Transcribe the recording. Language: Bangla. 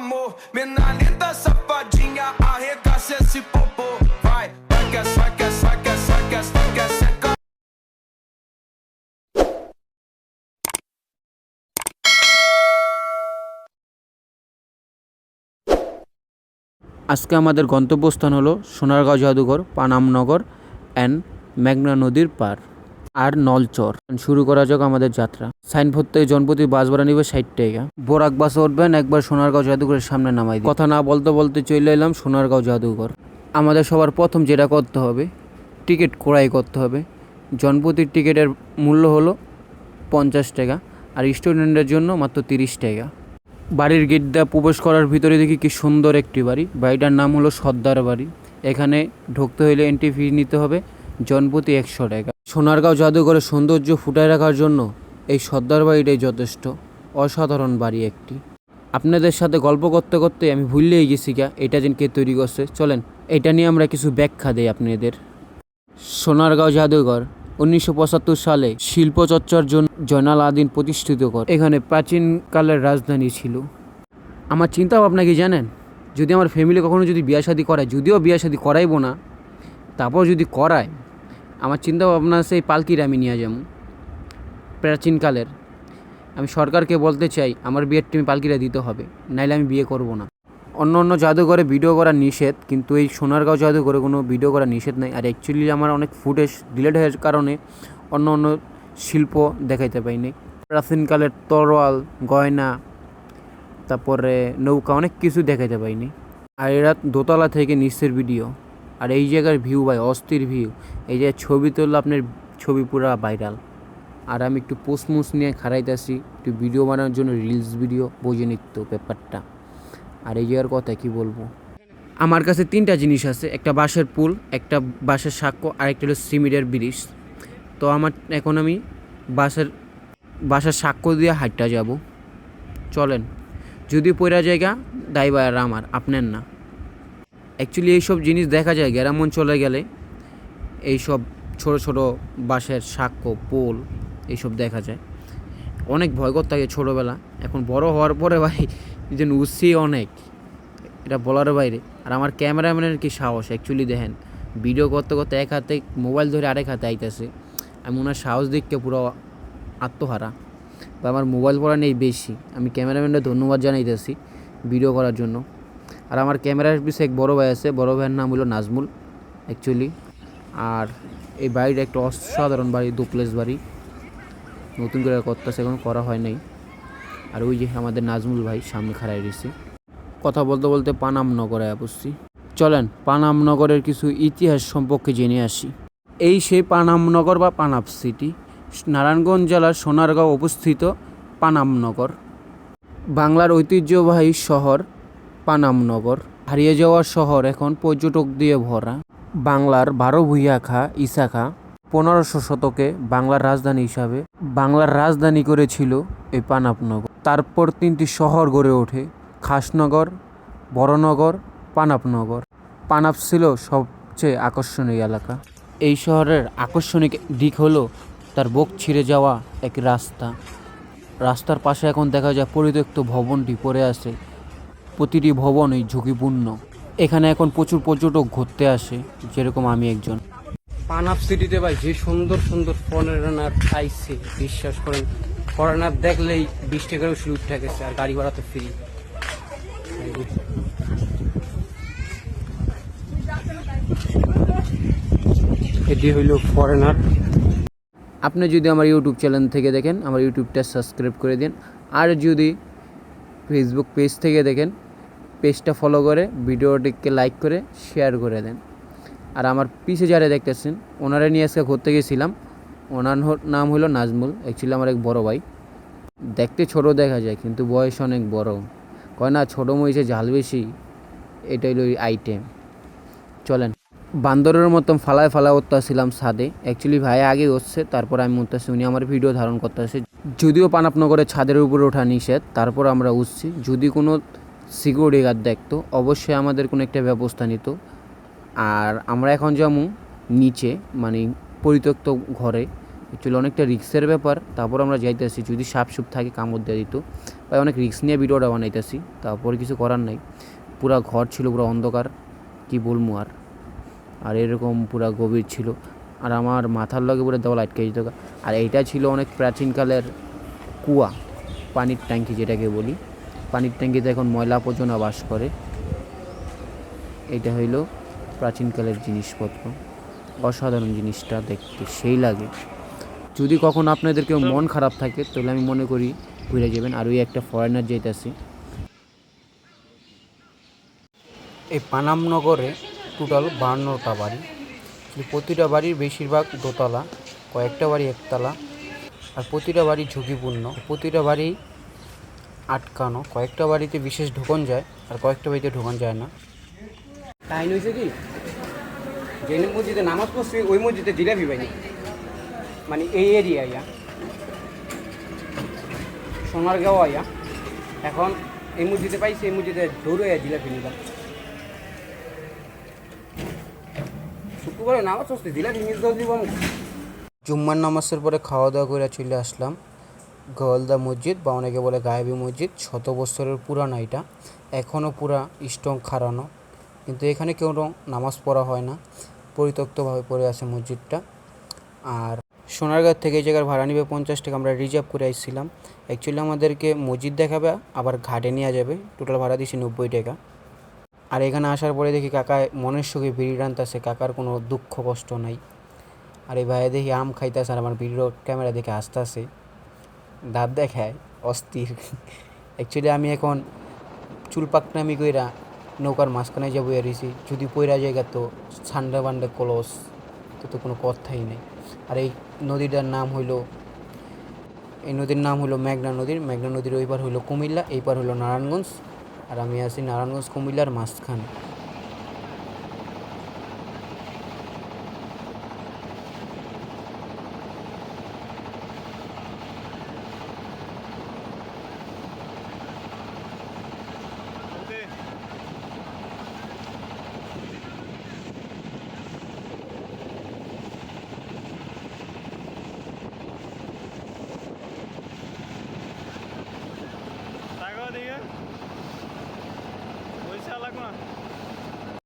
amor. Menina safadinha, arregaça esse popô. Vai, vai que é, vai que é, vai que é, vai que é, vai que é. আজকে আমাদের গন্তব্যস্থান হলো সোনারগাঁও জাদুঘর পানামনগর অ্যান্ড মেঘনা নদীর পার আর নলচর। শুরু করা যাক আমাদের যাত্রা। সাইনবোর্ড থেকে জনপতি বাস ভাড়া নিবে ষাট টাকা। বোরাক বাসে উঠবেন, একবার সোনারগাঁও জাদুঘরের সামনে নামাই কথা না বলতে বলতে চলে এলাম সোনারগাঁও জাদুঘর। আমাদের সবার প্রথম যেটা করতে হবে, টিকিট ক্রয় করতে হবে। জনপতির টিকিটের মূল্য হলো পঞ্চাশ টাকা, আর স্টুডেন্টের জন্য মাত্র তিরিশ টাকা। বাড়ির গেট দিয়ে প্রবেশ করার ভিতরে দেখি কি সুন্দর একটি বাড়ি। বাড়িটার নাম হলো সর্দার বাড়ি। এখানে ঢুকতে হইলে এন্ট্রি ফি নিতে হবে, জনপতি একশো টাকা। সোনারগাঁও জাদুঘরের সৌন্দর্য ফুটায় রাখার জন্য এই সর্দার বাড়িটাই যথেষ্ট, অসাধারণ বাড়ি একটি। আপনাদের সাথে গল্প করতে করতে আমি ভুললেই গেছি গা, এটা যেন কে তৈরি করছে। চলেন, এটা নিয়ে আমরা কিছু ব্যাখ্যা দিই আপনাদের। সোনারগাঁও জাদুঘর উনিশশো পঁচাত্তর সালে শিল্পচর্চার জন্য জয়নাল আদিন প্রতিষ্ঠিত করে। এখানে প্রাচীনকালের রাজধানী ছিল। আমার চিন্তা ভাবনা কি জানেন? যদি আমার ফ্যামিলি কখনো যদি বিয়া শাদি করায়, যদিও বিয়া শাদি করাইবো না, তারপর যদি করায় আমার চিন্তা ভাবনা এই পালকির আমি নিয়ে যাব, প্রাচীনকালের। আমি সরকারকে বলতে চাই, আমার বিয়ের টিমে পালকিরা দিতে হবে, নাইলে আমি বিয়ে করব না। অন্য অন্য জাদুঘরে ভিডিও করা নিষেধ, কিন্তু এই সোনারগাঁও জাদুঘরে কোনো ভিডিও করা নিষেধ নাই। আর অ্যাকচুয়ালি আমার অনেক ফুটেজ ডিলেট হওয়ার কারণে অন্য অন্য শিল্প দেখাইতে পাইনি। প্রাচীনকালের তরোয়াল, গয়না, তারপরে নৌকা, অনেক কিছু দেখাইতে পাইনি। আর এরা দোতলা থেকে নিচের ভিডিও আর এই জায়গার ভিউ ভাই, অস্থির ভিউ এই যে ছবি তুললে আপনার, ছবি পুরা ভাইরাল আর আমি একটু পোস্টমোস নিয়ে খারাইতেছি একটু ভিডিও বানানোর জন্য রিলস ভিডিও বোঝে নিত্য ব্যাপারটা আর এই জায়গার কথা কি বলব? আমার কাছে তিনটা জিনিস আছে, একটা বাঁশের পুল, একটা বাঁশের সাক্ষ্য, আর একটা হলো সিমেন্টের ব্রিজ। তো আমার, এখন আমি বাসের বাসার সাক্ষ্য দিয়ে হাইটটা যাব। চলেন। যদি পয়রা জায়গা দায়বার আমার, আপনার না। অ্যাকচুয়ালি এইসব জিনিস দেখা যায় গ্রাম অঞ্চলে গেলে। এইসব ছোট ছোট বাঁশের সাক্ষ্য, পোল, এইসব দেখা যায়। অনেক ভয় করতে থাকে ছোটোবেলা। এখন বড় হওয়ার পরে ভাই, যে উঠছি অনেক। এটা বলার বাইরে। আর আমার ক্যামেরাম্যানের কি সাহস? অ্যাকচুয়ালি দেখেন, ভিডিও করতে করতে এক হাতে মোবাইল ধরে আরেক হাতে আইতেছে। আমি ওনার সাহস দেখকে পুরো আত্মহারা। বা আমার মোবাইল পড়া নেই বেশি। আমি ক্যামেরাম্যানটা ধন্যবাদ জানাইতেছি ভিডিও করার জন্য। আর আমার ক্যামেরার পিছিয়ে এক বড় ভাই আছে, বড় ভাইয়ের নাম হলো নাজমুল অ্যাকচুয়ালি আর এই বাড়িটা একটা অসাধারণ বাড়ি দুপ্লেস বাড়ি। নতুন করে করতেছে, এখন করা হয় নাই। আর ওই যে আমাদের নাজমুল ভাই সামনে খাড়াই রয়েছে। কথা বলতে বলতে পানাম নগরে বসছি চলেন, পানাম নগরের কিছু ইতিহাস সম্পর্কে জেনে আসি। এই সেই পানামনগর বা পানাপ সিটি, নারায়ণগঞ্জ জেলার সোনারগাঁও অবস্থিত পানামনগর বাংলার ঐতিহ্যবাহী শহর পানামনগর হারিয়ে যাওয়ার শহর এখন পর্যটক দিয়ে ভরা। বাংলার বারো ভুইয়াখা ইসাখা পনেরোশো শতকে বাংলার রাজধানী হিসাবে বাংলার রাজধানী করেছিল এই পানাপনগর তারপর তিনটি শহর গড়ে ওঠে, খাসনগর, বড়নগর পানাপনগর পানাপ ছিল সবচেয়ে আকর্ষণীয় এলাকা। এই শহরের আকর্ষণিক দিক হলো তার বুক ছিঁড়ে যাওয়া এক রাস্তা। রাস্তার পাশে এখন দেখা যায় পরিত্যক্ত ভবনটি পড়ে আছে প্রতিটি ভবন ভবনই ঝুঁকিপূর্ণ। এখানে এখন প্রচুর পর্যটক ঘুরতে আসে যেরকম আমি একজন। পানাপ সিটিতে ভাই যে সুন্দর সুন্দর ফরেনার আইছে বিশ্বাস করেন ফরেনার দেখলেই বিশ টাকারও শুরু উঠে গেছে আর গাড়ি ভাড়া তো ফ্রি এটি হইল ফরেনার। আপনি যদি আমার ইউটিউব চ্যানেল থেকে দেখেন আমার ইউটিউবটা সাবস্ক্রাইব করে দিন। আর যদি ফেসবুক পেজ থেকে দেখেন পেজটা ফলো করে, ভিডিওটিকে লাইক করে শেয়ার করে দেন। আর আমার পিছে যারা দেখতেছেন, ওনারা নিয়ে আজকে ঘুরতে গেছিলাম। ওনার নাম হলো নাজমুল অ্যাকচুয়ালি আমার এক বড় ভাই। দেখতে ছোট দেখা যায়, কিন্তু বয়স অনেক বড়। কয় না, ছোটো মহিষে ঝাল বেশি এটা হলো আইটেম চলেন, বান্দরের মতন ফালায় ফালা উঠতেছিলাম ছাদে। অ্যাকচুয়ালি ভাই আগে উঠছে, তারপর আমি উঠতেছি, উনি আমার ভিডিও ধারণ করতেছে। যদিও পানাপনগরে ছাদের উপরে ওঠা নিষেধ, তারপর আমরা উঠছি। যদি কোনো সিকিউরিটি গার্ড দেখতো, অবশ্যই আমাদের কোনো একটা ব্যবস্থা নিত। আর আমরা এখন যেমন নিচে মানে পরিত্যক্ত ঘরে। অ্যাকচুয়ালি অনেকটা রিক্সের ব্যাপার, তারপর আমরা যাইতেছি। যদি সাপ সুপ থাকে, কামড় দিয়ে দিত। ভাই, অনেক রিক্স নিয়ে ভিডিওটা বানাইতেছি, তারপরে কিছু করার নাই। পুরা ঘর ছিল, পুরো অন্ধকার, কি বলব আর? আর এরকম পুরা গভীর ছিল। আর আমার মাথার লগে পুরো দেওয়াল আটকে যেত আর এইটা ছিল অনেক প্রাচীনকালের কুয়া, পানির ট্যাঙ্কি যেটাকে বলি। পানির ট্যাঙ্কিতে এখন ময়লা আবর্জনা বাস করে। এটা হইল প্রাচীনকালের জিনিসপত্র। অসাধারণ জিনিসটা দেখতে, সেই লাগে। যদি কখনো আপনাদের কেউ মন খারাপ থাকে, তাহলে আমি মনে করি ঘুরে যাবেন। আর ওই একটা ফরেনার যেতেছি এই পানামনগরে টোটাল বাহান্নটা বাড়ি। প্রতিটা বাড়ির বেশিরভাগ দোতলা, কয়েকটা বাড়ি একতলা। আর প্রতিটা বাড়ি ঝুঁকিপূর্ণ। প্রতিটা বাড়ি আটকানো। কয়েকটা বাড়িতে বিশেষ ঢোকন যায় আর কয়েকটা বাড়িতে ঢোকন যায় না। তাই হয়েছে কি? যে মসজিদে নামাজ পড়ছি ওই মসজিদে জিলাপি পাইনি। মানে এই এরিয়া ইয়া। সোনারগাঁও আইয়া এখন এই মসজিদে পাইছি এই মসজিদে দৌড়ে জিলাপি নিলাম শুক্রবারে নামাজ পড়ছি জিলাপি মিস দিব জুম্মার নামাজের পরে খাওয়া দাওয়া করে চলে আসলাম। গলদা মসজিদ বা অনেকে বলে গায়েবী মসজিদ, শত বছরের পুরানো এটা। এখনও পুরা স্ট্রং খাড়ানো। কিন্তু এখানে কেউ নামাজ পড়া হয় না। পরিত্যক্তভাবে পড়ে আছে মসজিদটা। আর সোনারগাঁ থেকে এই জায়গার ভাড়া নিবে পঞ্চাশ টাকা। আমরা রিজার্ভ করে আসছিলাম। অ্যাকচুয়ালি আমাদেরকে মসজিদ দেখাবে, আবার ঘাটে নিয়ে যাবে। টোটাল ভাড়া দিয়েছি নব্বই টাকা। আর এখানে আসার পরে দেখি কাকা মনের সুখে বিড়ি টানতেছে কাকার কোনো দুঃখ কষ্ট নাই। আর এই ভাইয়া দেখি আম খাইতেছে আর আমার ভিডিও ক্যামেরা দেখে আসতেছে। দাঁত দেখায়, অস্থির। অ্যাকচুয়ালি আমি এখন চুল পাকনামি কইরা নৌকার মাঝখানে যাব এরিছি যদি পয়রা জায়গা তো ছান্ডা বান্ডা কলস তো তো কোনো কথাই নেই। আর এই নদীটার নাম হইল, এই নদীর নাম হলো মেঘনা নদীর মেঘনা নদীর ওই পার হইল কুমিল্লা এই পার হইল নারায়ণগঞ্জ, আর আমি আছি নারায়ণগঞ্জ কুমিল্লার মাঝখানে।